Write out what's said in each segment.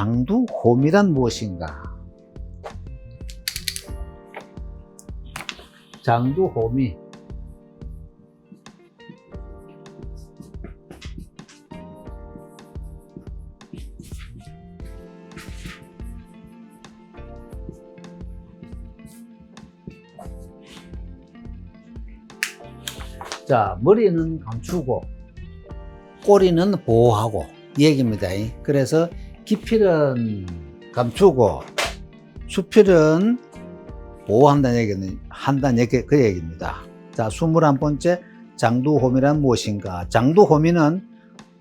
장두홈이란 무엇인가? 장두홈이 자, 머리는 감추고 꼬리는 보호하고 이 얘기입니다. 그래서 기필은 감추고 수필은 보호한다는 얘기는 한다는 얘기 그 얘기입니다. 자, 21번째 장두호미란 무엇인가? 장두호미는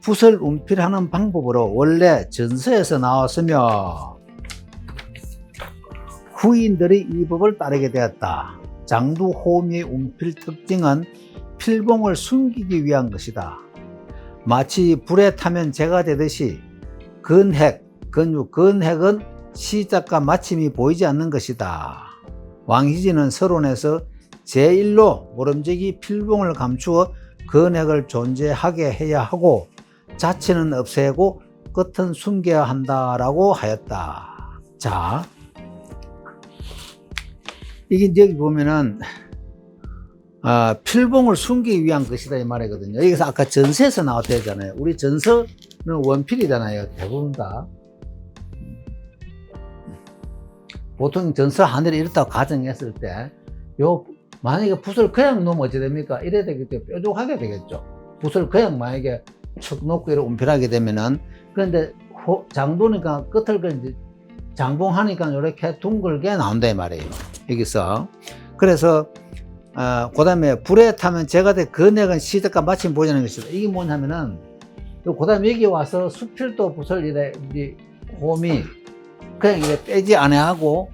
붓을 운필하는 방법으로 원래 전서에서 나왔으며 후인들이 이 법을 따르게 되었다. 장두호미의 운필 특징은 필봉을 숨기기 위한 것이다. 마치 불에 타면 재가 되듯이 근핵, 근육, 근핵은 시작과 마침이 보이지 않는 것이다. 왕희진은 서론에서 제1로 모름지기 필봉을 감추어 근핵을 존재하게 해야 하고 자체는 없애고 끝은 숨겨야 한다라고 하였다. 자, 이게 여기 보면은 아, 필봉을 숨기기 위한 것이다 이 말이거든요. 여기서 아까 전세에서 나왔다잖아요. 우리 전서는 원필이잖아요. 대부분 다. 보통 전서 하늘이 이렇다고 가정했을 때, 요, 만약에 붓을 그냥 놓으면 어찌 됩니까? 이래야 되겠죠. 뾰족하게 되겠죠. 붓을 그냥 만약에 척 놓고 이렇게 움필하게 되면은, 그런데 호- 장도니까 끝을 그 이제 장봉하니까 이렇게 둥글게 나온다 이 말이에요. 여기서. 그래서, 어, 그 다음에 불에 타면 제가 돼 근액은 시작과 마침 보이는 것이다. 이게 뭐냐면은, 그 다음에 여기 와서 수필도 붓을 이래, 이제 홈이 그냥 이래 빼지 않아 하고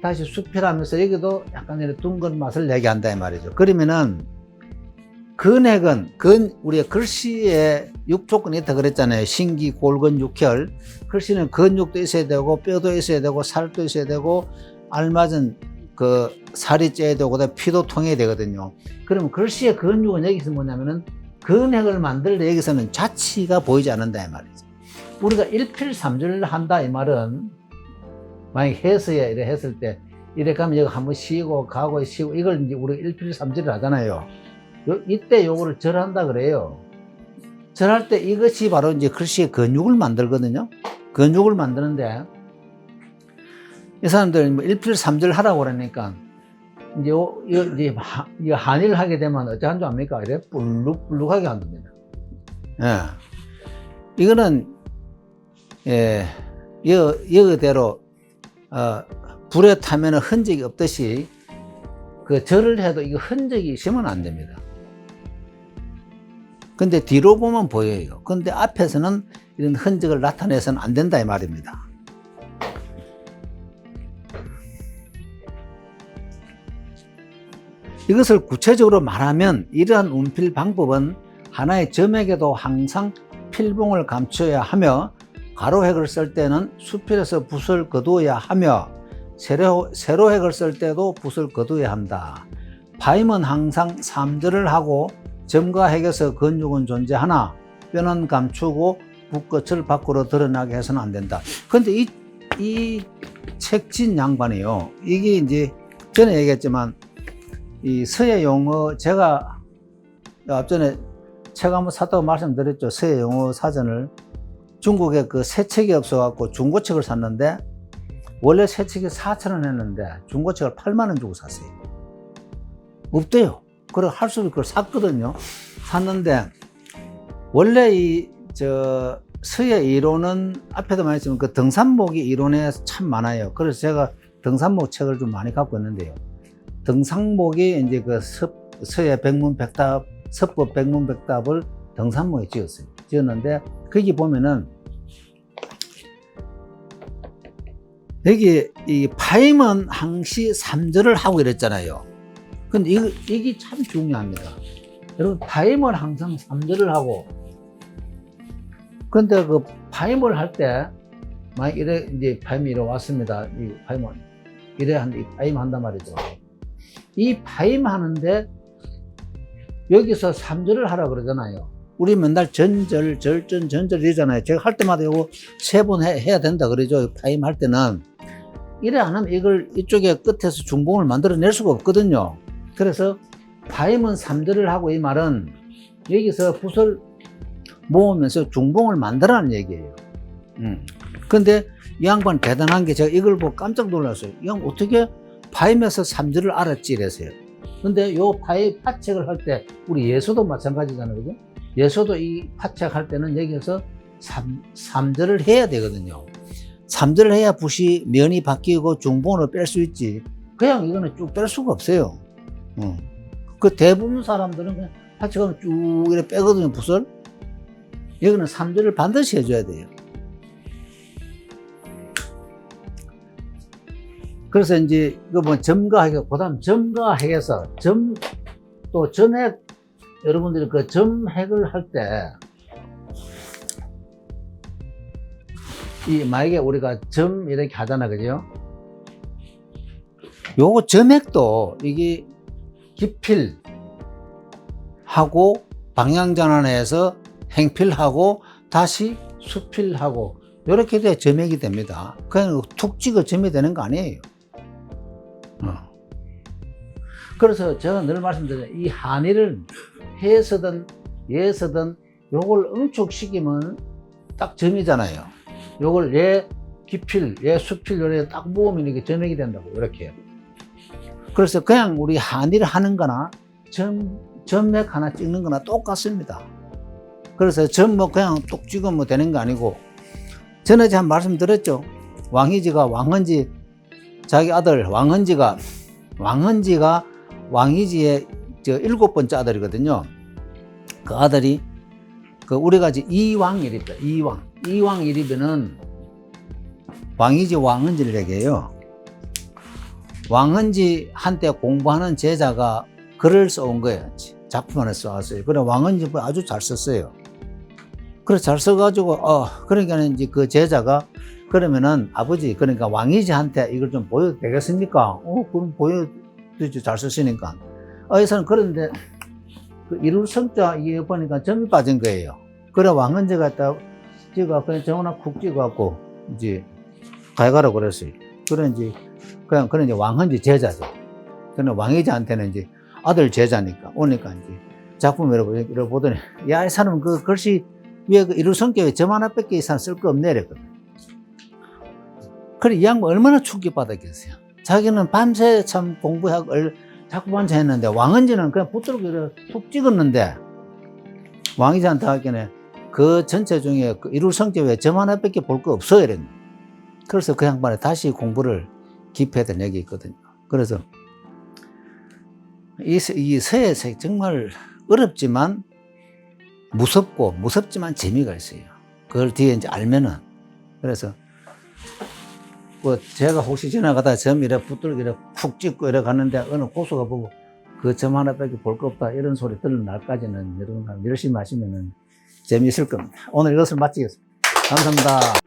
다시 수필하면서 여기도 약간 이렇게 둥근 맛을 얘기한다 이 말이죠. 그러면은 근액은 근 우리가 글씨에 육 조건이 있다 그랬잖아요. 신기, 골근, 육혈. 글씨는 근육도 있어야 되고 뼈도 있어야 되고 살도 있어야 되고 알맞은 그 살이 쪄야 되고 피도 통해야 되거든요. 그러면 글씨의 근육은 여기서 뭐냐면은 근액을 만들 때 여기서는 자치가 보이지 않는다 이 말이죠. 우리가 일필삼절 한다 이 말은 만약 해서야 이래 했을 때 이래 가면 여기 한번 쉬고 가고 쉬고 이걸 이제 우리가 일필삼절을 하잖아요. 요, 이때 요거를 절한다 그래요. 절할 때 이것이 바로 이제 글씨의 근육을 만들거든요. 근육을 만드는데 이 사람들 뭐 일필삼절 하라고 그러니까 이제 요, 요, 이제 하- 이 한일 하게 되면 어찌 한 줄 압니까? 이래 불룩불룩하게 한답니다. 예. 이거는 예, 여, 여대로 어, 불에 타면 흔적이 없듯이 그 절을 해도 이거 흔적이 있으면 안 됩니다. 근데 뒤로 보면 보여요. 근데 앞에서는 이런 흔적을 나타내서는 안 된다 이 말입니다. 이것을 구체적으로 말하면 이러한 운필 방법은 하나의 점에게도 항상 필봉을 감춰야 하며 가로획을 쓸 때는 수필에서 붓을 거두어야 하며 세로, 세로획을 쓸 때도 붓을 거두어야 한다. 파임은 항상 삼절을 하고 점과 핵에서 근육은 존재하나 뼈는 감추고 붓끝을 밖으로 드러나게 해서는 안 된다. 근데 이, 이 책진 양반이요. 이게 이제 전에 얘기했지만 이 서예 용어 제가 앞전에 책 한번 샀다고 말씀드렸죠. 서예 용어 사전을 중국에 그 새 책이 없어갖고 중고 책을 샀는데 원래 새 책이 4천 원 했는데 중고 책을 8만 원 주고 샀어요. 없대요. 그래 할수 있고 그걸 샀거든요. 샀는데 원래 이 저 서예 이론은 앞에도 말했지만 그 등산목이 이론에 참 많아요. 그래서 제가 등산목 책을 좀 많이 갖고 있는데요. 등산목이 이제 그 서, 서예 백문백답 서법 백문백답을 등산목에 지었어요. 지었는데 거기 보면은 여기 이 파임은 항시 3절을 하고 이랬잖아요. 근데 이거, 이게 참 중요합니다. 여러분, 파임을 항상 3절을 하고, 근데 그 파임을 할 때, 만약 이래, 이제 파임이 이래 왔습니다. 이 파임은. 이래 한, 이 파임 한단 말이죠. 이 파임 하는데, 여기서 3절을 하라 그러잖아요. 우리 맨날 전절, 절전, 전절 이잖아요. 제가 할 때마다 이거 세 번 해야 된다 그러죠. 파임 할 때는. 이래 안 하면 이걸 이쪽에 끝에서 중봉을 만들어낼 수가 없거든요. 그래서 파임은 3절을 하고 이 말은 여기서 붓을 모으면서 중봉을 만들라는 얘기예요. 음. 근데 이 양반 대단한 게 제가 이걸 보고 깜짝 놀랐어요. 이 양 어떻게 파임에서 3절을 알았지 이래서요. 근데 요 파임 파책을 할 때 우리 예수도 마찬가지잖아요. 그죠? 예수도 이 파책 할 때는 여기서 3, 삼절을 해야 되거든요. 3절을 해야 붓이 면이 바뀌고 중봉으로 뺄 수 있지. 그냥 이거는 쭉 뺄 수가 없어요. 어. 그 대부분 사람들은 그냥 파책하면 쭉 이렇게 빼거든요, 붓을. 여기는 3절을 반드시 해줘야 돼요. 그래서 이제 이거 뭐 점가하기, 그다음 점가해서 점또 점액 여러분들이 그 점액을 할 때 이 만약에 우리가 점 이렇게 하잖아, 그죠? 요거 점액도 이게 기필 하고 방향 전환해서 행필하고 다시 수필하고 이렇게 돼야 점액이 됩니다. 그냥 툭 찍어 점이 되는 거 아니에요. 어. 그래서 제가 늘 말씀드려요. 이 한의를 해서든 예서든 요걸 응축시키면 딱 점이잖아요. 요걸 예 기필, 예 수필 요래 딱 모으면 이게 점액이 된다고 이렇게. 그래서 그냥 우리 한의를 하는 거나 점, 점맥 하나 찍는 거나 똑같습니다. 그래서 점 뭐 그냥 뚝 찍으면 되는 거 아니고 전에 제가 말씀드렸죠. 왕희지가 왕헌지 자기 아들 왕헌지가 왕헌지가 왕희지의 저 일곱 번째 아들이거든요. 그 아들이 그 우리가 이제 이왕일입니다. 이왕 이왕일이면은 왕희지 왕헌지를 얘기해요. 왕헌지 한때 공부하는 제자가 글을 써온 거예요. 작품 하나 써왔어요. 그래 왕헌지 아주 잘 썼어요. 그래 잘 써가지고 어 그러니까 이제 그 제자가 그러면은 아버지 그러니까 왕이지한테 이걸 좀 보여도 되겠습니까? 어 그럼 보여주지 잘 쓰시니까 어 이사는 그런데 그 일울성자 이에 보니까 점이 빠진 거예요. 그래 왕은제가 딱 찍어 그냥 정원아 쿡 찍어갖고 이제 가져가라고 그랬어요. 이제 그냥 그런 이제 왕헌지 제자죠. 그는 왕이지한테는 이제 아들 제자니까 오니까 이제 작품을 이렇게 보더니 야 이 사람 그 글씨 위에 그 이루 성격에 점 하나밖에 이상 쓸 거 없네 이랬거든. 그래 이 양반 얼마나 충격받았겠어요. 자기는 밤새 참 얼- 자꾸 반차 했는데 왕은지는 그냥 붙들고 툭 찍었는데 왕이지한테 하기에는 그 전체 중에 그 이루 성격에 점 하나밖에 볼 거 없어 이랬네. 그래서 그 양반이 다시 공부를 기피했던 얘기 있거든요. 그래서 이, 서- 이 서예색 정말 어렵지만 무섭고 무섭지만 재미가 있어요. 그걸 뒤에 이제 알면은 그래서 뭐 제가 혹시 지나가다 점 이래 붙들고 이래 푹 찍고 이래 갔는데 어느 고수가 보고 그 점 하나밖에 볼 거 없다 이런 소리 들은 날까지는 여러분 열심히 하시면은 재미있을 겁니다. 오늘 이것을 마치겠습니다. 감사합니다.